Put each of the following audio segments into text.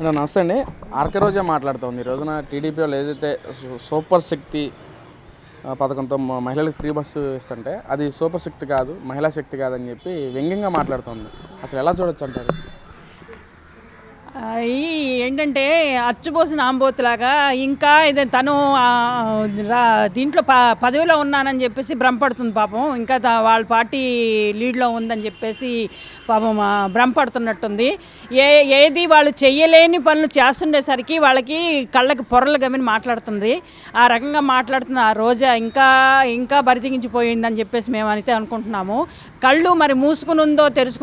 Hello నమస్తే అండి. RK రోజే మాట్లాడుతుంది. ఈ రోజున టీడీపీ వాళ్ళు ఏదైతే సూపర్ శక్తి పథకంతో మహిళలకు ఫ్రీ బస్సు ఇస్తుంటే అది సూపర్ శక్తి కాదు మహిళా శక్తి కాదని చెప్పి వ్యంగ్యంగా మాట్లాడుతుంది. అసలు ఎలా చూడొచ్చు అంటారు? ఈ ఏంటంటే అచ్చుబోసిన ఆంబోతులాగా ఇంకా ఇది తను రా- దీంట్లో ప పదవిలో ఉన్నానని చెప్పేసి భ్రమపడుతుంది పాపం. ఇంకా వాళ్ళ పార్టీ లీడ్లో ఉందని చెప్పేసి పాపం భ్రమపడుతున్నట్టుంది. ఏ ఏది వాళ్ళు చెయ్యలేని పనులు చేస్తుండేసరికి వాళ్ళకి కళ్ళకి పొరలు గమని మాట్లాడుతుంది. ఆ రకంగా మాట్లాడుతున్న ఆ రోజా ఇంకా ఇంకా బరితెగించిపోయిందని చెప్పేసి మేము అయితే అనుకుంటున్నాము. కళ్ళు మరి మూసుకుని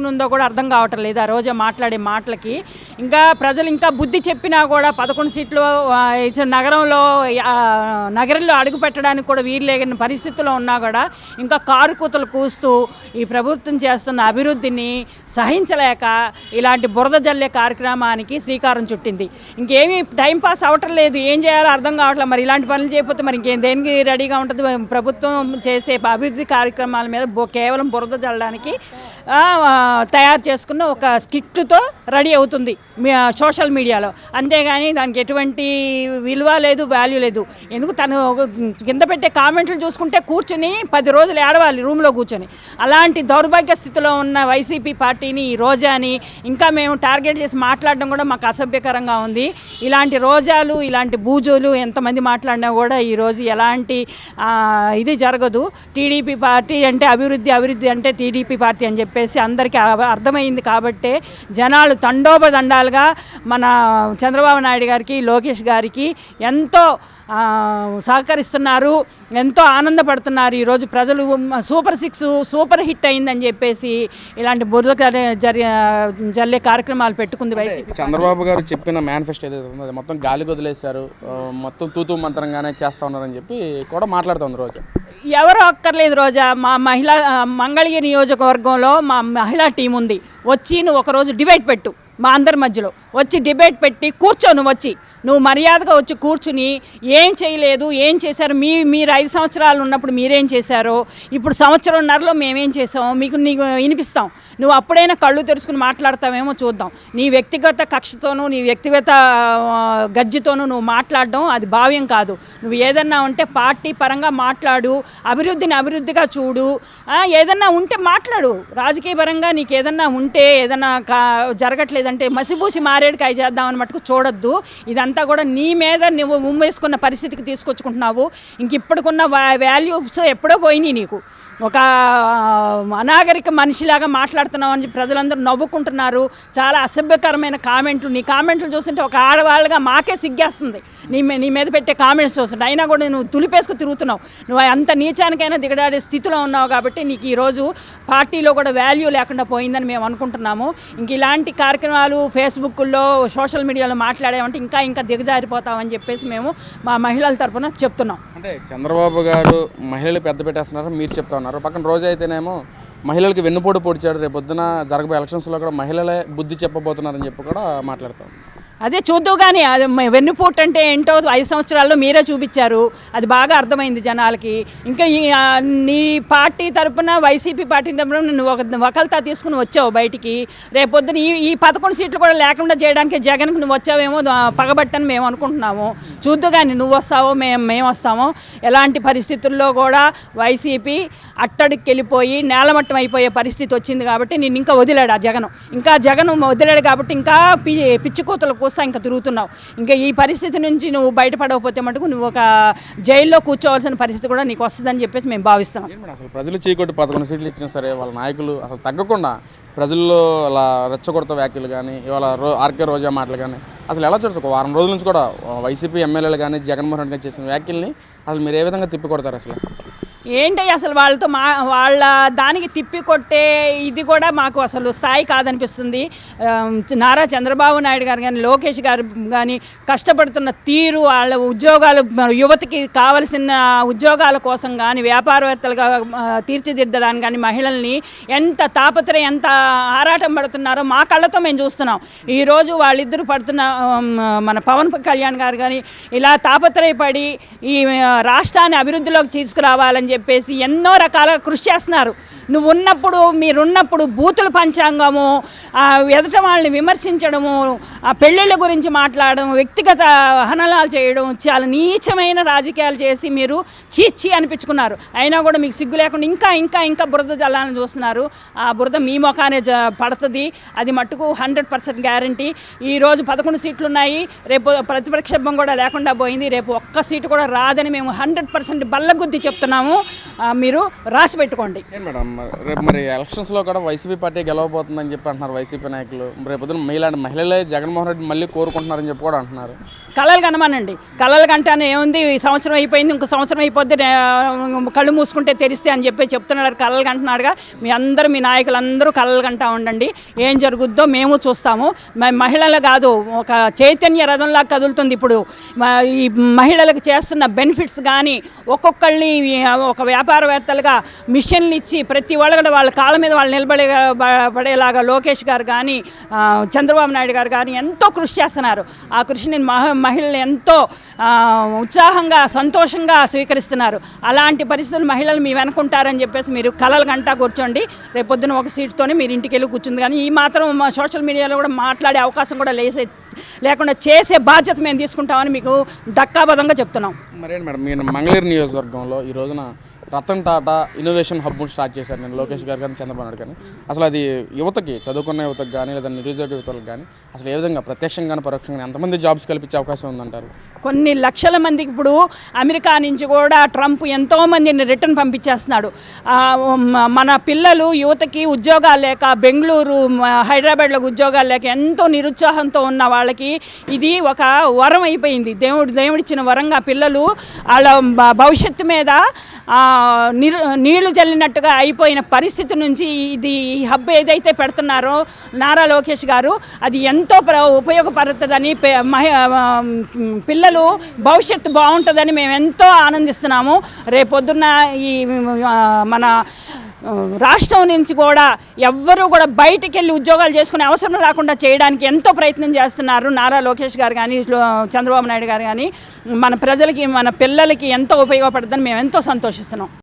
ఉందో కూడా అర్థం కావటం లేదు ఆ రోజా మాట్లాడే మాటలకి. ఇంకా ప్రజలు ఇంకా బుద్ధి చెప్పినా కూడా పదకొండు సీట్లు నగరంలో నగరంలో అడుగు పెట్టడానికి కూడా వీలు పరిస్థితుల్లో ఉన్నా కూడా ఇంకా కారు కూతలు కూస్తూ ఈ ప్రభుత్వం చేస్తున్న అభివృద్ధిని సహించలేక ఇలాంటి బురద జల్లే కార్యక్రమానికి శ్రీకారం చుట్టింది. ఇంకేమీ టైం పాస్ అవటం లేదు. ఏం చేయాలో అర్థం కావట్లేదు. మరి ఇలాంటి పనులు చేయకపోతే మరి ఇంకేం దేనికి రెడీగా ఉంటుంది? ప్రభుత్వం చేసే అభివృద్ధి కార్యక్రమాల మీద బో- కేవలం బురద జల్లడానికి తయారు చేసుకున్న ఒక స్కిట్తో రెడీ అవుతుంది. సోషల్ మీడియాలో. అంతేగాని దానికి ఎటువంటి విలువ లేదు వాల్యూ లేదు. ఎందుకు తను కింద పెట్టే కామెంట్లు చూసుకుంటే కూర్చుని పది రోజులు ఏడవాలి రూమ్లో కూర్చొని. అలాంటి దౌర్భాగ్య స్థితిలో ఉన్న వైసీపీ పార్టీని ఈ రోజాని ఇంకా మేము టార్గెట్ చేసి మాట్లాడడం కూడా మాకు అసభ్యకరంగా ఉంది. ఇలాంటి రోజాలు ఇలాంటి బూజులు ఎంతమంది మాట్లాడినా కూడా ఈరోజు ఎలాంటి ఇది జరగదు. టీడీపీ పార్టీ అంటే అభివృద్ధి అభివృద్ధి అంటే టీడీపీ పార్టీ అని చెప్పేసి అందరికీ అర్థమైంది కాబట్టే జనాలు తండోపదండాలుగా మన చంద్రబాబు నాయుడు గారికి లోకేష్ గారికి ఎంతో సహకరిస్తున్నారు ఎంతో ఆనందపడుతున్నారు. ఈరోజు ప్రజలు సూపర్ సిక్స్ సూపర్ హిట్ అయిందని చెప్పేసి ఇలాంటి బురద జల్లే కార్యక్రమాలు పెట్టుకుంది వైసీపీ చంద్రబాబు గారు చెప్పిన మేనిఫెస్టో ఏదైతే ఉందో అది మొత్తం గాలికి వదిలేశారు మొత్తం తూతూ మంత్రంగానే చేస్తా ఉన్నారని చెప్పి కూడా మాట్లాడుతుంది రోజు. ఎవరు అక్కర్లేదు రోజా మా మహిళా మంగళగిరి నియోజకవర్గంలో మా మహిళా టీం ఉంది. వచ్చి నువ్వు ఒకరోజు డిబేట్ పెట్టు. మా అందరి మధ్యలో. వచ్చి డిబేట్ పెట్టి కూర్చోను వచ్చి. నువ్వు మర్యాదగా వచ్చి కూర్చుని ఏం చేయలేదు ఏం చేశారు మీ మీరు ఐదు సంవత్సరాలు ఉన్నప్పుడు మీరేం చేశారో ఇప్పుడు సంవత్సరంన్నరలో మేమేం చేసాము మీకు నీకు వినిపిస్తాం. నువ్వు అప్పుడైనా కళ్ళు తెరుచుకుని మాట్లాడతావేమో చూద్దాం. నీ వ్యక్తిగత కక్షతోనూ నీ వ్యక్తిగత గజ్జితోనూ నువ్వు మాట్లాడడం అది భావ్యం కాదు. నువ్వు ఏదన్నా ఉంటే పార్టీ పరంగా మాట్లాడు అభివృద్ధిని అభివృద్ధిగా చూడు ఏదన్నా ఉంటే మాట్లాడు. రాజకీయ పరంగా నీకు ఏదన్నా ఉంటే ఏదన్నా కా లేదంటే మసిబూసి మారేడుకాయ చేద్దామని మటుకు చూడొద్దు. ఇదంతా కూడా నీ మీద నువ్వు ఉమ్మేసుకున్న పరిస్థితికి తీసుకొచ్చుకుంటున్నావు. ఇంక ఇప్పటికున్న వాల్యూస్ ఎప్పుడో పోయినాయి నీకు. ఒక అనాగరిక మనిషిలాగా మాట్లాడుతున్నావు అని చెప్పి ప్రజలందరూ నవ్వుకుంటున్నారు. చాలా అసభ్యకరమైన కామెంట్లు. నీ కామెంట్లు చూస్తుంటే ఒక ఆడవాళ్ళగా మాకే సిగ్గేస్తుంది. నీ నీ మీద పెట్టే కామెంట్స్ చూస్తుంటే. అయినా కూడా నువ్వు తులిపేసుకు తిరుగుతున్నావు. నువ్వు అంత నీచానికైనా దిగడాడే స్థితిలో ఉన్నావు కాబట్టి నీకు ఈరోజు పార్టీలో కూడా వాల్యూ లేకుండా పోయిందని మేము అనుకుంటున్నాము. ఇంక ఇలాంటి కార్యక్రమం వాళ్ళు ఫేస్బుక్లో సోషల్ మీడియాలో మాట్లాడామంటే ఇంకా ఇంకా దిగజారిపోతామని చెప్పేసి మేము మా మహిళల తరఫున చెప్తున్నాం. అంటే చంద్రబాబు గారు మహిళలు పెద్ద పెట్టేస్తున్నారు మీరు చెప్తా ఉన్నారు. పక్కన రోజు అయితేనేమో మహిళలకు వెన్నుపోటు పొడిచాడు రేపు పొద్దున జరగబోయే ఎలక్షన్స్లో కూడా మహిళలే బుద్ధి చెప్పబోతున్నారని చెప్పి కూడా మాట్లాడతాం అదే చూద్దాం కానీ అది మ- వెన్నుపోటు అంటే ఏంటో ఐదు సంవత్సరాల్లో మీరే చూపించారు. అది బాగా అర్థమైంది జనాలకి. ఇంకా ఈ నీ పార్టీ తరపున వైసీపీ పార్టీ తరపున నువ్వు ఒక వకల్తా తీసుకుని వచ్చావు బయటికి. రేపొద్దున ఈ ఈ పదకొండు సీట్లు కూడా లేకుండా చేయడానికి జగన్కి నువ్వు వచ్చావేమో పగబట్టని మేము అనుకుంటున్నాము. చూద్దు కానీ నువ్వు వస్తావో మేము మేము వస్తామో ఎలాంటి పరిస్థితుల్లో కూడా వైసీపీ అట్టడికి వెళ్ళిపోయి నేలమట్టం అయిపోయే పరిస్థితి వచ్చింది కాబట్టి నేను ఇంకా వదిలాడు ఆ జగన్. ఇంకా జగన్ వదిలాడు కాబట్టి ఇంకా పి పిచ్చి కూతలు పోస్తా ఇంకా తిరుగుతున్నావు. ఇంకా ఈ పరిస్థితి నుంచి నువ్వు బయటపడకపోతే మటుకు నువ్వు ఒక జైల్లో కూర్చోవాల్సిన పరిస్థితి కూడా నీకు వస్తుందని చెప్పేసి మేము భావిస్తున్నాం. అసలు ప్రజలు చీకొట్టి పదకొండు సీట్లు ఇచ్చినా సరే వాళ్ళ నాయకులు అసలు తగ్గకుండా ప్రజల్లో అలా రెచ్చగొడత వ్యాఖ్యలు కానీ ఇవాళ రో ఆర్కే రోజా మాటలు కానీ అసలు ఎలా చూడచ్చు? ఒక వారం రోజుల నుంచి కూడా వైసీపీ ఎమ్మెల్యేలు కానీ జగన్మోహన్ రెడ్డి గారు చేసిన వ్యాఖ్యల్ని అసలు మీరు ఏ విధంగా తిప్పికొడతారు అసలు? ఏంటి అసలు వాళ్ళతో మా వాళ్ళ దానికి తిప్పి కొట్టే ఇది కూడా మాకు అసలు స్థాయి కాదనిపిస్తుంది. నారా చంద్రబాబు నాయుడు గారు కానీ లోకేష్ గారు కానీ కష్టపడుతున్న తీరు వాళ్ళ ఉద్యోగాలు యువతకి కావలసిన ఉద్యోగాల కోసం కానీ వ్యాపారవేత్తలుగా తీర్చిదిద్దడానికి కానీ మహిళల్ని ఎంత తాపత్రయం ఎంత ఆరాటం పడుతున్నారో మా కళ్ళతో మేము చూస్తున్నాం. ఈరోజు వాళ్ళిద్దరూ పడుతున్న మన పవన్ కళ్యాణ్ గారు కానీ ఇలా తాపత్రయపడి ఈ రాష్ట్రాన్ని అభివృద్ధిలోకి తీసుకురావాలని చెప్పేసి ఎన్నో రకాల కృషి చేస్తున్నారు. నువ్వు ఉన్నప్పుడు మీరున్నప్పుడు బూతుల పంచాంగము ఎదట ఎదుట వాళ్ళని విమర్శించడము ఆ పెళ్ళిళ్ళ గురించి మాట్లాడడం వ్యక్తిగత హననాలు చేయడం చాలా నీచమైన రాజకీయాలు చేసి మీరు చీచి అనిపించుకున్నారు. అయినా కూడా మీకు సిగ్గు లేకుండా ఇంకా ఇంకా ఇంకా బురద జల్లాలని చూస్తున్నారు. ఆ బురద మీ ముఖానే జ పడుతుంది. అది మట్టుకు హండ్రెడ్ పర్సెంట్ గ్యారంటీ. ఈరోజు పదకొండు సీట్లు ఉన్నాయి రేపు ప్రతిపక్షం కూడా లేకుండా పోయింది. రేపు ఒక్క సీటు కూడా రాదని మేము హండ్రెడ్ పర్సెంట్ బల్లగుద్ది చెప్తున్నాము. మీరు రాసి పెట్టుకోండి. మేడం మరి రేపు మరి ఎలక్షన్స్లో కూడా వైసీపీ పార్టీ గెలవబోతుందని చెప్పి అంటున్నారు వైసీపీ నాయకులు. రేపు మీలాంటి మహిళలే జగన్మోహన్ రెడ్డి మళ్ళీ కోరుకుంటున్నారని చెప్పి కూడా అంటున్నారు. కళలు కనమనండి. కళలు కంటానే ఏముంది? ఈ సంవత్సరం అయిపోయింది ఇంకో సంవత్సరం అయిపోద్ది కళ్ళు మూసుకుంటే తెరిస్తే అని చెప్పి చెప్తున్నాడు కళలు కంటున్నాడుగా. మీ అందరూ మీ నాయకులందరూ కళలు కంటా ఉండండి. ఏం జరుగుద్దో మేము చూస్తాము. మహిళలు కాదు ఒక చైతన్య రథంలా కదులుతుంది ఇప్పుడు. ఈ మహిళలకు చేస్తున్న బెనిఫిట్స్ కానీ ఒక్కొక్కళ్ళని ఒక వ్యాపారవేత్తలుగా మిషన్లు ఇచ్చి ప్రతి వాళ్ళు కూడా వాళ్ళ కాళ్ళ మీద వాళ్ళు నిలబడే పడేలాగా లోకేష్ గారు కానీ చంద్రబాబు నాయుడు గారు కానీ ఎంతో కృషి చేస్తున్నారు. ఆ కృషిని మహ మహిళలు ఎంతో ఉత్సాహంగా సంతోషంగా స్వీకరిస్తున్నారు. అలాంటి పరిస్థితులు మహిళలు మీ వెనుకుంటారని చెప్పేసి మీరు కలలు గంట కూర్చోండి. రేపొద్దున ఒక సీట్తోనే మీరు ఇంటికి వెళ్ళి కూర్చుంది. కానీ ఈ మాత్రం మా సోషల్ మీడియాలో కూడా మాట్లాడే అవకాశం కూడా లేసే లేకుండా చేసే బాధ్యత మేము తీసుకుంటామని మీకు దక్కాబద్ధంగా చెప్తున్నాం. మరేంటి మేడం మీరు నియోజకవర్గంలో ఈ రోజున రతన్ టాటా ఇన్నోవేషన్ హబ్ను స్టార్ట్ చేశారు. నేను లోకేష్ గారు కానీ చంద్రబాబు నాయుడు కానీ. అసలు అది యువతకి చదువుకున్న యువతకు కానీ లేదా నిరుద్యోగ యువతలకు కానీ అసలు ఏ విధంగా ప్రత్యక్షంగా పరోక్షంగా ఎంతమంది జాబ్స్ కల్పించే అవకాశం ఉందంటారు? కొన్ని లక్షల మందికి ఇప్పుడు అమెరికా నుంచి కూడా ట్రంప్ ఎంతో మందిని రిటర్న్ పంపించేస్తున్నాడు. మన పిల్లలు యువతకి ఉద్యోగాలు లేక బెంగళూరు మ- హైదరాబాద్లో ఉద్యోగాలు లేక ఎంతో నిరుత్సాహంతో ఉన్న వాళ్ళకి ఇది ఒక వరం అయిపోయింది. దేవుడు దేవుడిచ్చిన వరంగా పిల్లలు వాళ్ళ భవిష్యత్తు మీద నీళ్ళు చల్లినట్టుగా అయిపోయిన పరిస్థితి నుంచి ఇది ఈ హబ్ ఏదైతే పెడుతున్నారో నారా లోకేష్ గారు అది ఎంతో ప్ర ఉపయోగపడుతుందని పిల్లలు భవిష్యత్తు బాగుంటుందని మేము ఎంతో ఆనందిస్తున్నాము. రేపొద్దున్న ఈ మన రాష్ట్రం నుంచి కూడా ఎవ్వరూ కూడా బయటికి వెళ్ళి ఉద్యోగాలు చేసుకునే అవసరం రాకుండా చేయడానికి ఎంతో ప్రయత్నం చేస్తున్నారు నారా లోకేష్ గారు కానీ చంద్రబాబు నాయుడు గారు కానీ. మన ప్రజలకి మన పిల్లలకి ఎంతో ఉపయోగపడుతుందని మేము ఎంతో సంతోషిస్తున్నాం.